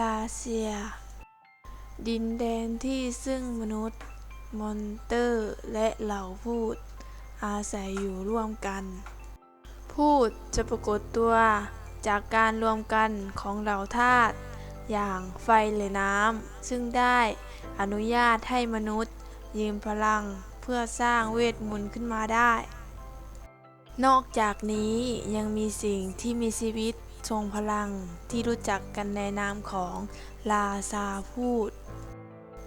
ลาเซีย ดินแดนที่ซึ่งมนุษย์ มอนเตอร์และเหล่าพูด อาศัยอยู่ร่วมกัน พูดจะปรากฏตัวจากการรวมกันของเหล่าธาตุอย่างไฟหรือน้ำ ซึ่งได้อนุญาตให้มนุษย์ ยืมพลังเพื่อสร้างเวทมนต์ขึ้นมาได้ นอกจากนี้ยังมีสิ่งที่มีชีวิต ทรงพลังที่รู้จักกันในนามของลาซาพูด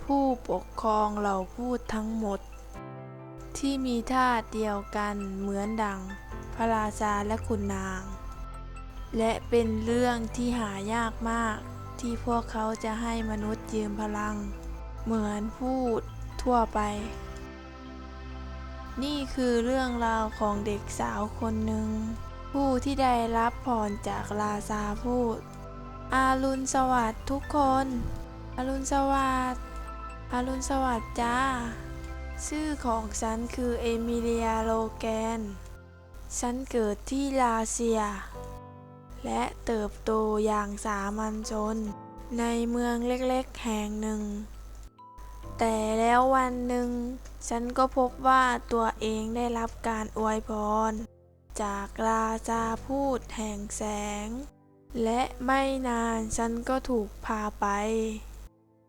ผู้ปกครองเหล่าพูดทั้งหมด ที่มีธาเดียวกันเหมือนดัง พระราชาและขุนนาง และเป็นเรื่องที่หายากมากที่พวกเขาจะให้มนุษย์ยืมพลัง เหมือนพูดทั่วไป นี่คือเรื่องราวของเด็กสาวคนหนึ่ง ผู้ที่ได้รับพรจากลาซาพูด อารุณสวัสดิ์ทุกคน อารุณสวัสดิ์อารุณสวัสดิ์จ้า ชื่อของฉันคือเอมิเลียโลแกน ฉันเกิดที่ลาเซีย และเติบโตอย่างสามัญชน ในเมืองเล็กๆแห่งหนึ่ง แต่แล้ววันหนึ่ง ฉันก็พบว่าตัวเองได้รับการอวยพร จากลาจาพูดแห่งแสง และไม่นานฉันก็ถูกพาไป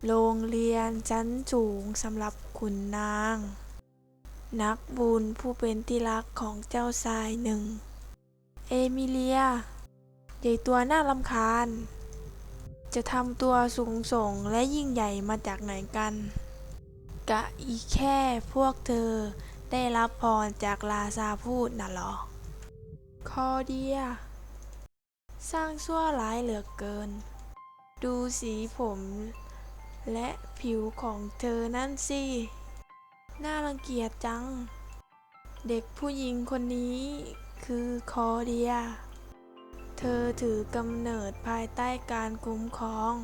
โรงเรียนชั้นสูงสำหรับขุนนาง นักบุญผู้เป็นที่รักของเจ้าชายหนึ่ง เอมิเลียใหญ่ตัวน่ารำคาญ จะทำตัวสูงส่งและยิ่งใหญ่มาจากไหนกัน กะอีแค่พวกเธอได้รับพรจากลาซาพูดน่ะหรอ คอเดีย สร้างชั่วร้ายเหลือเกิน ดูสีผมและผิวของเธอนั่นสิ น่ารังเกียจจัง เด็กผู้หญิงคนนี้คือคอเดีย เธอถือกำเนิดภายใต้การคุ้มครอง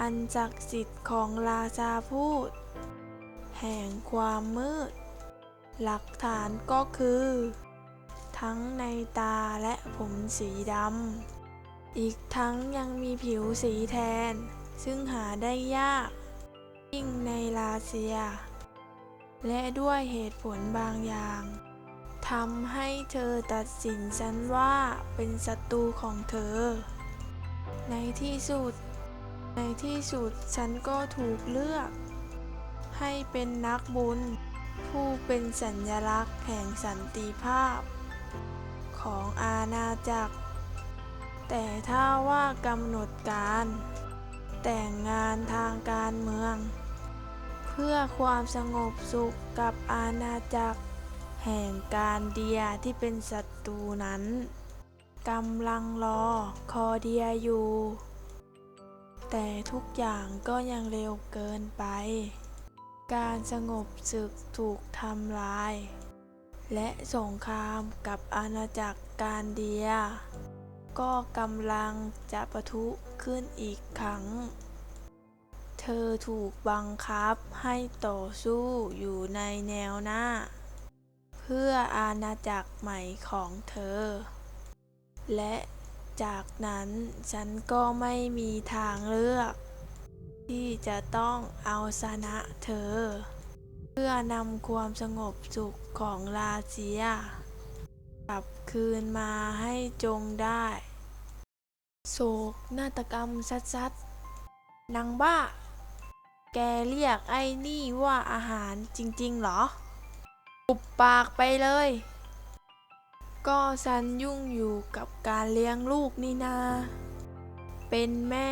อันศักดิ์สิทธิ์ของราชาพูด แห่งความมืด หลักฐานก็คือ ทั้งในตาและผมสีดำ อีกทั้งยังมีผิวสีแทน ซึ่งหาได้ยาก ยิ่งในลาเซีย และด้วยเหตุผลบางอย่างทำให้เธอตัดสินฉันว่าเป็นศัตรูของเธอ ในที่สุด ในที่สุดฉันก็ถูกเลือก ให้เป็นนักบุญ ผู้เป็นสัญลักษณ์แห่งสันติภาพ ของอาณาจักร แต่ถ้าว่ากำหนดการ แต่งงานทางการเมือง เพื่อความสงบสุขกับอาณาจักร แห่งการเดียที่เป็นศัตรูนั้นกำลังรอคอเดียอยู่ แต่ทุกอย่างก็ยังเร็วเกินไป การสงบศึกถูกทำลาย และสงครามกับอาณาจักรการเดีย ก็กำลังจะประทุขึ้นอีกครั้ง เธอถูกบังคับให้ต่อสู้อยู่ในแนวหน้า เพื่ออาณาจักรใหม่ของเธอ และจากนั้นฉันก็ไม่มีทางเลือก ที่จะต้องเอาชนะเธอ เพื่อนำความสงบสุขของลาเซีย กลับคืนมาให้จงได้ โศกนาฏกรรมชัดๆนางบ้า แกเรียกไอ้นี่ว่าอาหารจริงๆเหรอ ปุบปากไปเลย ก็ฉันยุ่งอยู่กับการเลี้ยงลูกนี่นา เป็นแม่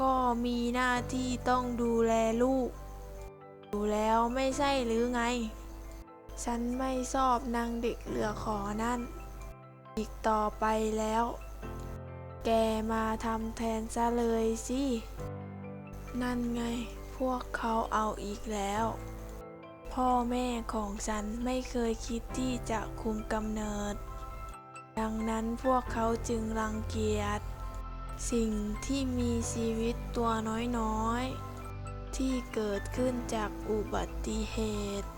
ก็มีหน้าที่ต้องดูแลลูก ดูแล้วไม่ใช่หรือไง ฉันไม่ชอบนางเด็กเหลือขอนั่น อีกต่อไปแล้ว แกมาทำแทนซะเลยสิ นั่นไงพวกเขาเอาอีกแล้ว พ่อแม่ของฉันไม่เคยคิดที่จะคุมกำเนิด ดังนั้นพวกเขาจึงรังเกียจ สิ่งที่มีชีวิตตัวน้อยๆ ที่เกิดขึ้นจากอุบัติเหตุ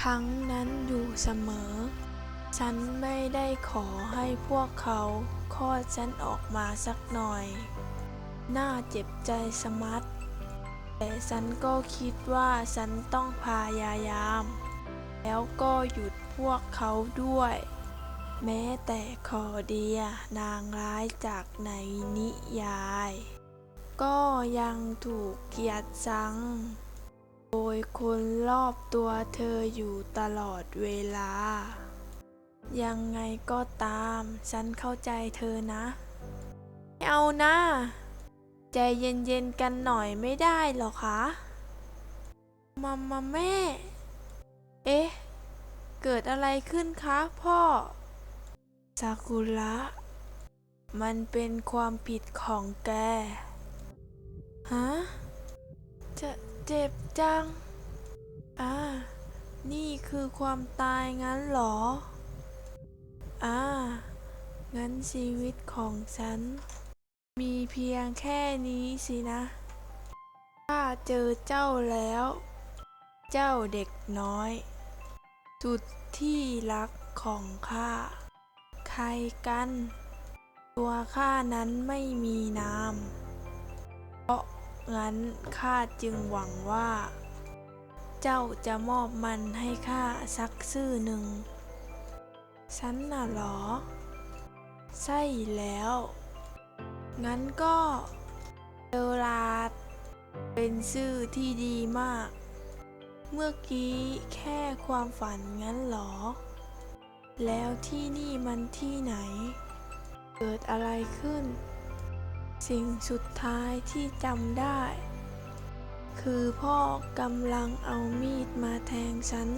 ครั้งนั้นอยู่เสมอ ฉันไม่ได้ขอให้พวกเขาคลอดฉันออกมาสักหน่อย น่าเจ็บใจสมัดแต่ฉันก็คิดว่าฉันต้องพยายาม แล้วก็หยุดพวกเขาด้วย แม้แต่คอเดียนางร้ายจากในนิยาย ก็ยังถูกเกียดชัง โดยคนรอบตัวเธออยู่ตลอดเวลา ยังไงก็ตาม ฉันเข้าใจเธอนะไม่เอานะใจเย็นๆกันหน่อยไม่ได้หรอคะมามาแม่ เอ๊ะ เกิดอะไรขึ้นคะพ่อซากุระ มันเป็นความผิดของแก ฮะจะเจ็บจัง อ่า นี่คือความตายงั้นเหรอ อ่า งั้นชีวิตของฉัน มีเพียงแค่นี้สินะถ้าเจอเจ้าแล้ว เจ้าเด็กน้อยสุดที่รักของข้า ใครกัน ตัวข้านั้นไม่มีนามเพราะ งั้นข้าจึงหวังว่า เจ้าจะมอบมันให้ข้าสักซื่อหนึ่งฉันน่ะเหรอ ใช่แล้ว งั้นก็เดอราดเป็นชื่อที่ดีมาก เมื่อกี้แค่ความฝันงั้นเหรอ แล้วที่นี่มันที่ไหน เกิดอะไรขึ้น สิ่งสุดท้ายที่จำได้ คือพ่อกำลังเอามีดมาแทงฉัน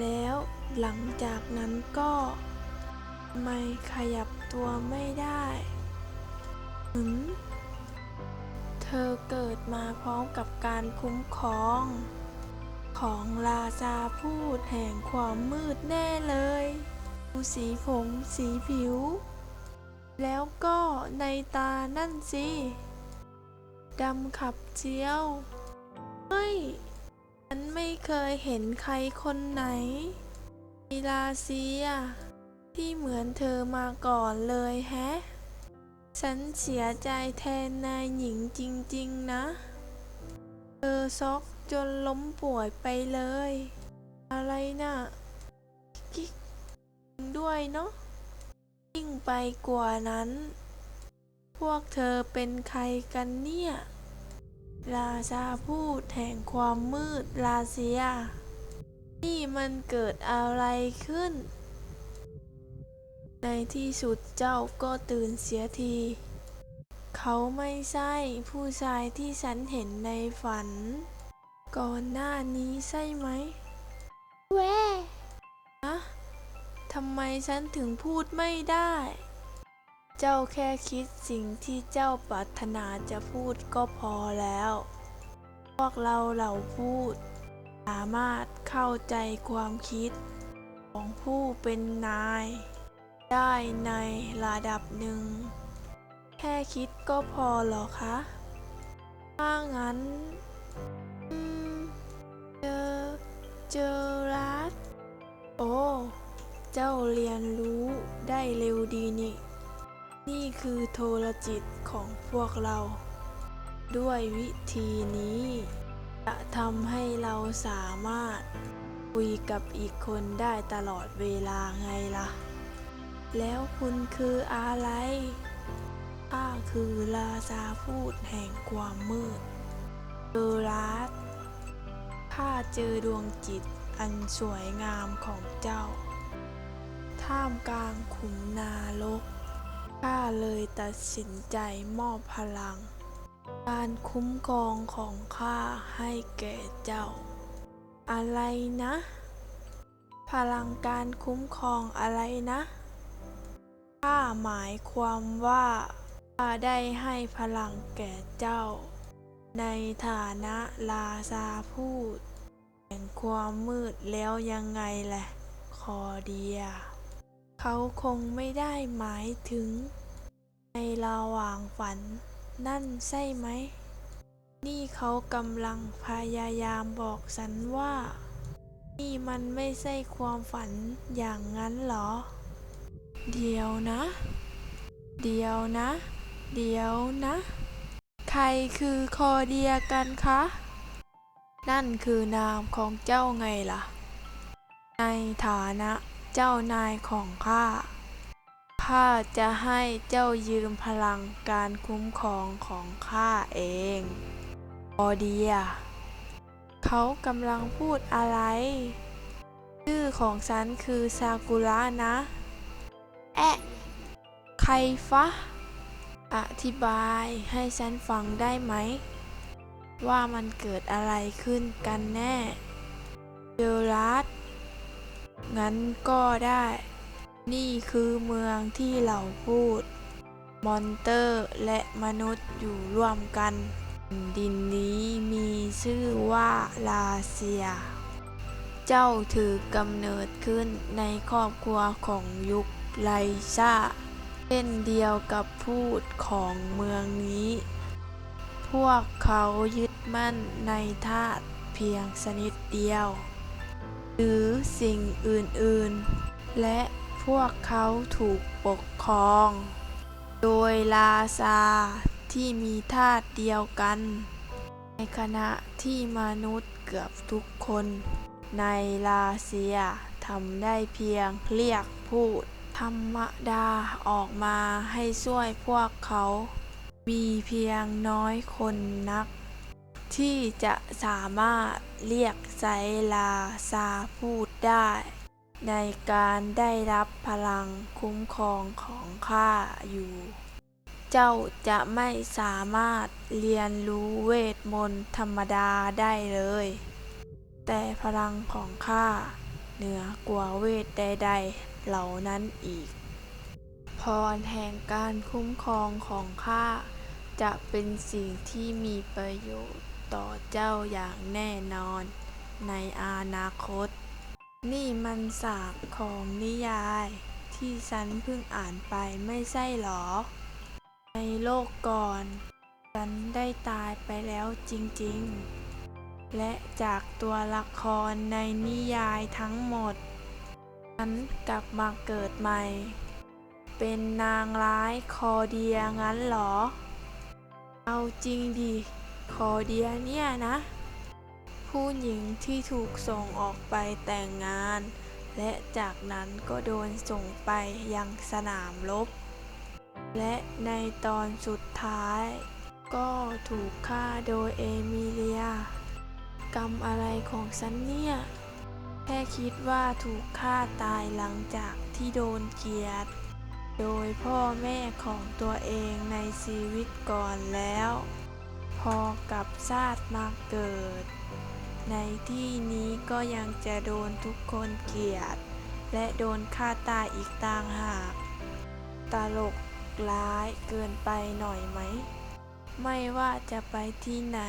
แล้วหลังจากนั้นก็ไม่ขยับตัวไม่ได้หืมเธอเกิดมาพร้อมกับการคุ้มครอง ของราชาพูดแห่งความมืดแน่เลยดูสีผมสีผิว แล้วก็ในตานั่นสิดำขับเจียว เฮ้ย ฉันไม่เคยเห็นใครคนไหนมีลาเซียที่เหมือนเธอมาก่อนเลยแฮะ ฉันเสียใจแทนนายหญิงจริงๆนะ เธอซอกจนล้มป่วยไปเลย อะไรนะ่ะกิ๊กด้วยเนาะ ไปกว่านั้น พวกเธอเป็นใครกันเนี่ย ราชาพูดแห่งความมืดลาเซีย นี่มันเกิดอะไรขึ้น ในที่สุดเจ้าก็ตื่นเสียที เขาไม่ใช่ผู้ชายที่ฉันเห็นในฝัน ก่อนหน้านี้ใช่ไหมแว่อะ ทำไมฉันถึงพูดไม่ได้ เจ้าแค่คิดสิ่งที่เจ้าปรารถนาจะพูดก็พอแล้ว พวกเราเหล่าพูด สามารถเข้าใจความคิด ของผู้เป็นนาย ได้ในระดับหนึ่ง แค่คิดก็พอหรอคะ ถ้างั้นเจอเจอรัดโอ้ เจ้าเรียนรู้ได้เร็วดีนี่ นี่คือโทรจิตของพวกเรา ด้วยวิธีนี้ จะทำให้เราสามารถคุยกับอีกคนได้ตลอดเวลาไงล่ะ แล้วคุณคืออะไรข้าคือราชาพูดแห่งความมืดเดอรัสข้าเจอดวงจิตอันสวยงามของเจ้า ท่ามกลางขุมนารก ข้าเลยตัดสินใจมอบพลัง การคุ้มครองของข้าให้แก่เจ้า อะไรนะ พลังการคุ้มครองอะไรนะข้าหมายความว่าข้าได้ให้พลังแก่เจ้า ในฐานะลาซาพูดแห่งความมืดแล้วยังไงแหละคอเดีย เขาคงไม่ได้หมายถึง ในระหว่างฝัน นั่นใช่ไหม นี่เขากำลังพยายามบอกฉันว่า นี่มันไม่ใช่ความฝันอย่างนั้นเหรอ เดี๋ยวนะ เดี๋ยวนะ เดี๋ยวนะ ใครคือคอเดียกันคะ นั่นคือนามของเจ้าไงล่ะ ในฐานะ เจ้านายของข้า ข้าจะให้เจ้ายืมพลังการคุ้มครองของข้าเองคอเดีย เขากำลังพูดอะไร ชื่อของฉันคือซากุระนะ แอะใครฟะ อธิบายให้ฉันฟังได้ไหม ว่ามันเกิดอะไรขึ้นกันแน่เดรัส งั้นก็ได้ นี่คือเมืองที่เราพูด มอนเตอร์และมนุษย์อยู่ร่วมกัน ดินนี้มีชื่อว่าลาเซีย เจ้าถือกำเนิดขึ้นในครอบครัวของยุคไลซาเช่นเดียวกับพูดของเมืองนี้ พวกเขายึดมั่นในธาตุเพียงชนิดเดียว หรือสิ่งอื่นๆ และพวกเขาถูกปกครอง โดยลาซาที่มีธาตุเดียวกัน ในขณะที่มนุษย์เกือบทุกคน ในลาเซียทำได้เพียงเรียกพูดธรรมดาออกมาให้ช่วยพวกเขา มีเพียงน้อยคนนัก ที่จะสามารถ เรียกไซลาซาพูดได้ ในการได้รับพลังคุ้มครองของข้าอยู่ เจ้าจะไม่สามารถเรียนรู้เวทมนต์ธรรมดาได้เลย แต่พลังของข้าเหนือกว่าเวทใด ๆ เหล่านั้นอีก พรแห่งการคุ้มครองของข้าจะเป็นสิ่งที่มีประโยชน์ ต่อเจ้าอย่างแน่นอน ในอนาคต นี่มันสากของนิยาย ที่ฉันเพิ่งอ่านไปไม่ใช่หรอ ในโลกก่อน ฉันได้ตายไปแล้วจริงๆ และจากตัวละครในนิยายทั้งหมด ฉันกลับมาเกิดใหม่ เป็นนางร้ายคอเดียงั้นหรอ เอาจริงดิ คอเดียเนี่ยนะ ผู้หญิงที่ถูกส่งออกไปแต่งงาน และจากนั้นก็โดนส่งไปยังสนามรบ และในตอนสุดท้าย ก็ถูกฆ่าโดยเอมิเลีย กรรมอะไรของฉันเนี่ย แค่คิดว่าถูกฆ่าตายหลังจากที่โดนเกียดโดยพ่อแม่ของตัวเองในชีวิตก่อนแล้ว อกับชาติมาเกิด ในที่นี้ก็ยังจะโดนทุกคนเกลียด และโดนฆ่าตายอีกต่างหาก ตลกร้ายเกินไปหน่อยไหม ไม่ว่าจะไปที่ไหน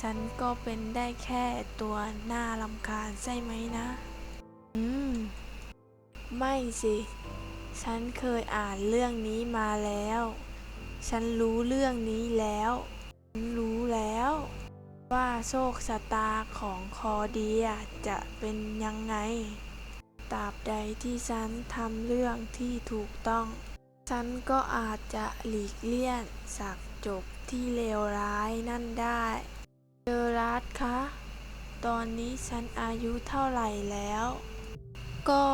ฉันก็เป็นได้แค่ตัวหน้าลำคาญใช่ไหมนะ อืม ไม่สิ ฉันเคยอ่านเรื่องนี้มาแล้ว ฉันรู้เรื่องนี้แล้ว รู้แล้วว่าโชคชะตาของคอเดียจะเป็นยังไง ตราบใดที่ฉันทำเรื่องที่ถูกต้อง ฉันก็อาจจะหลีกเลี่ยงสักจบที่เลวร้ายนั่นได้ เจอรัสคะ ตอนนี้ฉันอายุเท่าไหร่แล้ว ก็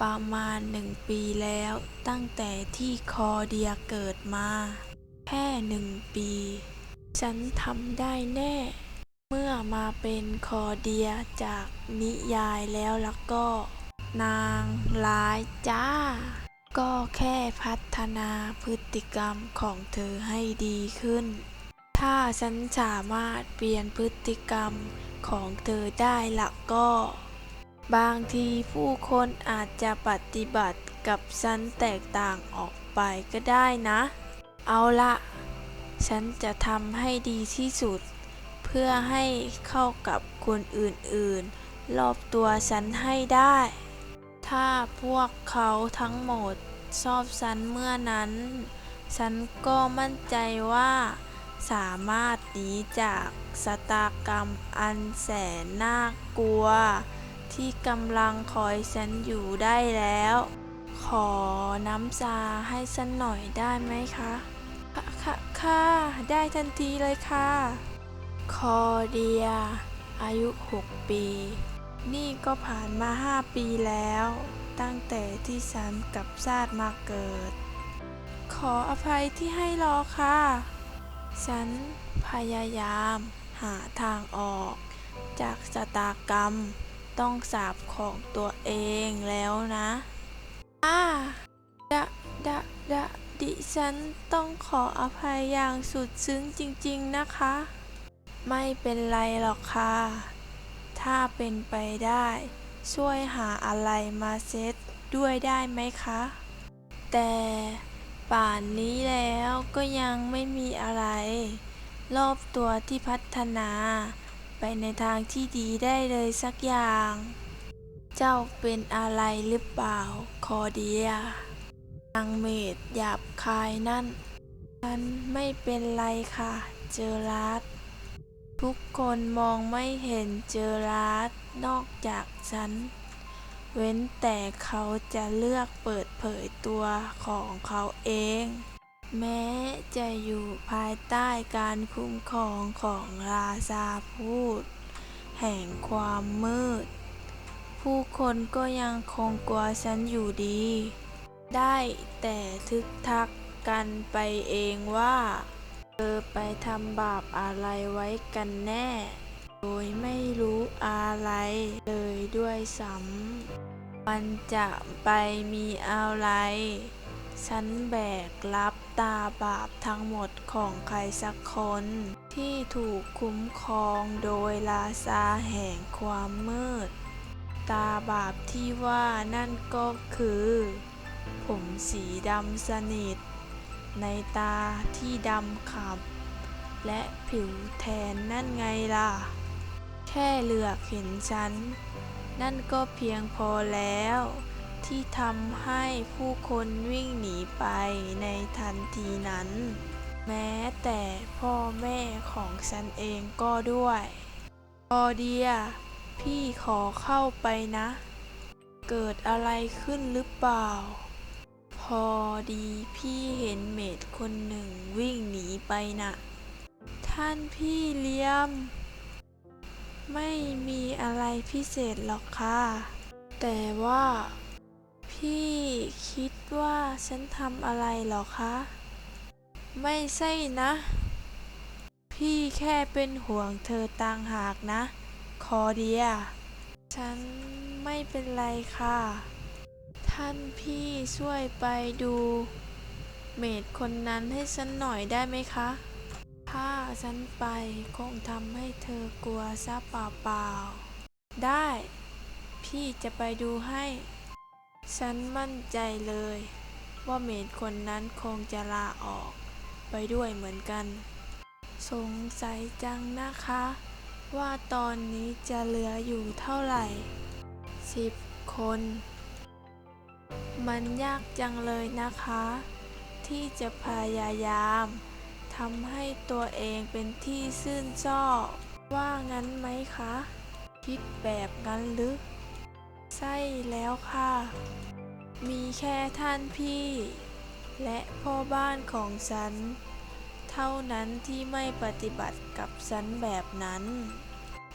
ประมาณหนึ่งปีแล้วตั้งแต่ที่คอเดียเกิดมา แค่หนึ่งปี ฉันทำได้แน่ เมื่อมาเป็นคอเดียจากนิยายแล้วล้วก็ นางร้ายจ้า ก็แค่พัฒนาพฤติกรรมของเธอให้ดีขึ้น ถ้าฉันสามารถเปลี่ยนพฤติกรรมของเธอได้ละก็ บางทีผู้คนอาจจะปฏิบัติกับฉันแตกต่างออกไปก็ได้นะ เอาละ ฉันจะทำให้ดีที่สุด เพื่อให้เข้ากับคนอื่นๆ รอบตัวฉันให้ได้ ถ้าพวกเขาทั้งหมดชอบฉันเมื่อนั้น ฉันก็มั่นใจว่า สามารถหนีจากสตากรรมอันแสนน่ากลัว ที่กำลังคอยฉันอยู่ได้แล้ว ขอน้ำชาให้ฉันหน่อยได้ไหมคะ ค่ะค่ะ ได้ทันทีเลยค่ะ คอเดีย อายุ 6 ปี นี่ก็ผ่านมา 5 ปีแล้ว ตั้งแต่ที่ฉันกับชาติมาเกิด ขออภัยที่ให้รอค่ะ ฉันพยายามหาทางออก จากชะตากรรมต้องสาบของตัวเองแล้วนะ อ่าดะดะดะ ดิฉันต้องขออภัยอย่างสุดซึ้งจริงๆนะคะ ไม่เป็นไรหรอกค่ะ ถ้าเป็นไปได้ ช่วยหาอะไรมาเซ็ตด้วยได้ไหมคะ แต่ป่านนี้แล้วก็ยังไม่มีอะไร รอบตัวที่พัฒนา ไปในทางที่ดีได้เลยสักอย่าง เจ้าเป็นอะไรหรือเปล่าคอเดียางเมดหยาบคายนั่น ฉันไม่เป็นไรค่ะ เจอรัสทุกคนมองไม่เห็นเจอรัสนอกจากฉัน เว้นแต่เขาจะเลือกเปิดเผยตัวของเขาเอง แม้จะอยู่ภายใต้การคุ้มครองของราชาพูด แห่งความมืด ผู้คนก็ยังคงกลัวฉันอยู่ดี ได้แต่ทึกทักกันไปเองว่าเธอไปทำบาปอะไรไว้กันแน่ โดยไม่รู้อะไรเลยด้วยซ้ำมันจะไปมีอะไร ฉันแบกรับตาบาปทั้งหมดของใครสักคน ที่ถูกคุ้มครองโดยราชาแห่งความมืด ตาบาปที่ว่านั่นก็คือ ผมสีดำสนิท ในตาที่ดำขำและผิวแทนนั่นไงล่ะ แค่เหลือกเห็นฉัน นั่นก็เพียงพอแล้ว ที่ทำให้ผู้คนวิ่งหนีไปในทันทีนั้น แม้แต่พ่อแม่ของฉันเองก็ด้วยพอเดียพี่ขอเข้าไปนะ เกิดอะไรขึ้นหรือเปล่า พอดีพี่เห็นเมดคนหนึ่งวิ่งหนีไปนะ่ะ ท่านพี่เลี้ยม ไม่มีอะไรพิเศษหรอกค่ะ แต่ว่า พี่คิดว่าฉันทำอะไรหรอคะ ไม่ใช่นะ พี่แค่เป็นห่วงเธอต่างหากนะ คอเดีย ฉันไม่เป็นไรค่ะ ท่านพี่ช่วยไปดูเมดคนนั้นให้ฉันหน่อยได้ไหมคะ ถ้าฉันไปคงทำให้เธอกลัวซะเปล่าๆ ได้ พี่จะไปดูให้ ฉันมั่นใจเลย ว่าเมดคนนั้นคงจะลาออก ไปด้วยเหมือนกัน สงสัยจังนะคะ ว่าตอนนี้จะเหลืออยู่เท่าไหร่สิบคน มันยากจังเลยนะคะ ที่จะพยายามทำให้ตัวเองเป็นที่ชื่นชอบว่างั้นไหมคะ คิดแบบนั้นหรือใช่แล้วค่ะ มีแค่ท่านพี่ และพ่อบ้านของฉัน เท่านั้นที่ไม่ปฏิบัติกับฉันแบบนั้น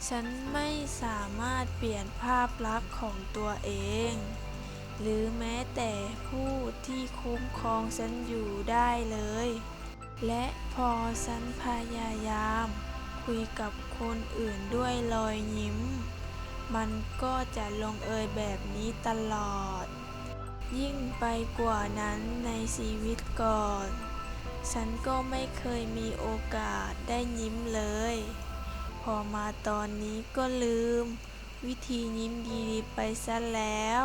ฉันไม่สามารถเปลี่ยนภาพลักษณ์ของตัวเอง หรือแม้แต่ผู้ที่คุ้มครองฉันอยู่ได้เลย และพอฉันพยายาม คุยกับคนอื่นด้วยรอยยิ้ม มันก็จะลงเอยแบบนี้ตลอด ยิ่งไปกว่านั้นในชีวิตก่อน ฉันก็ไม่เคยมีโอกาสได้ยิ้มเลย พอมาตอนนี้ก็ลืม วิธียิ้มดีๆไปซะแล้ว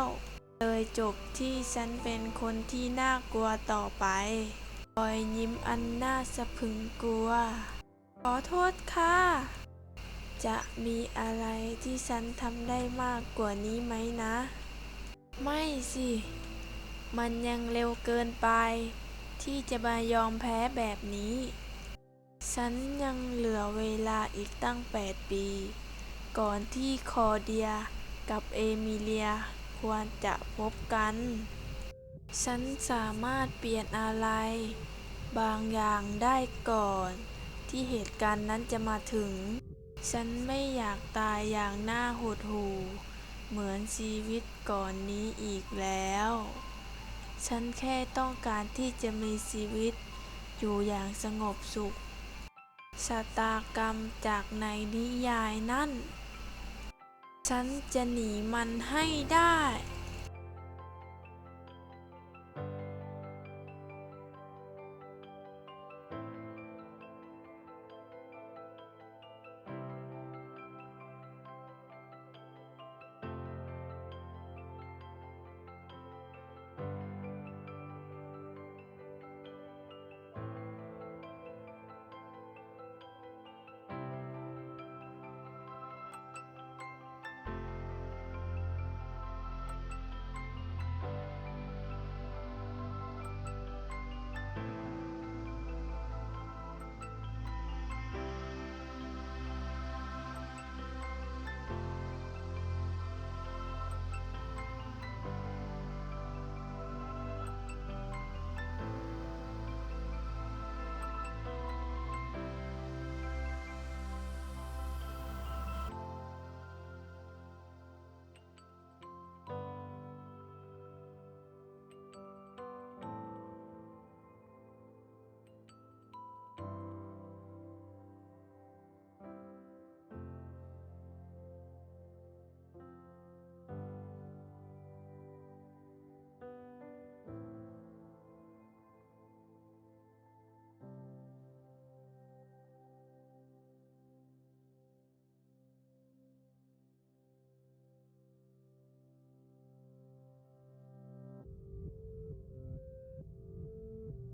เลยจบที่ฉันเป็นคนที่น่ากลัวต่อไปรอยยิ้มอันน่าสะพึงกลัว ขอโทษค่ะ จะมีอะไรที่ฉันทำได้มากกว่านี้ไหมนะ ไม่สิ มันยังเร็วเกินไป ที่จะมายอมแพ้แบบนี้ ฉันยังเหลือเวลาอีกตั้ง 8 ปี ก่อนที่คอเดียกับเอมิเลีย ควรจะพบกัน ฉันสามารถเปลี่ยนอะไร บางอย่างได้ก่อน ที่เหตุการณ์นั้นจะมาถึง ฉันไม่อยากตายอย่างน่าหดหู่เหมือนชีวิตก่อนนี้อีกแล้ว ฉันแค่ต้องการที่จะมีชีวิตอยู่อย่างสงบสุขชะตากรรมจากในนิยายนั่น ฉันจะหนีมันให้ได้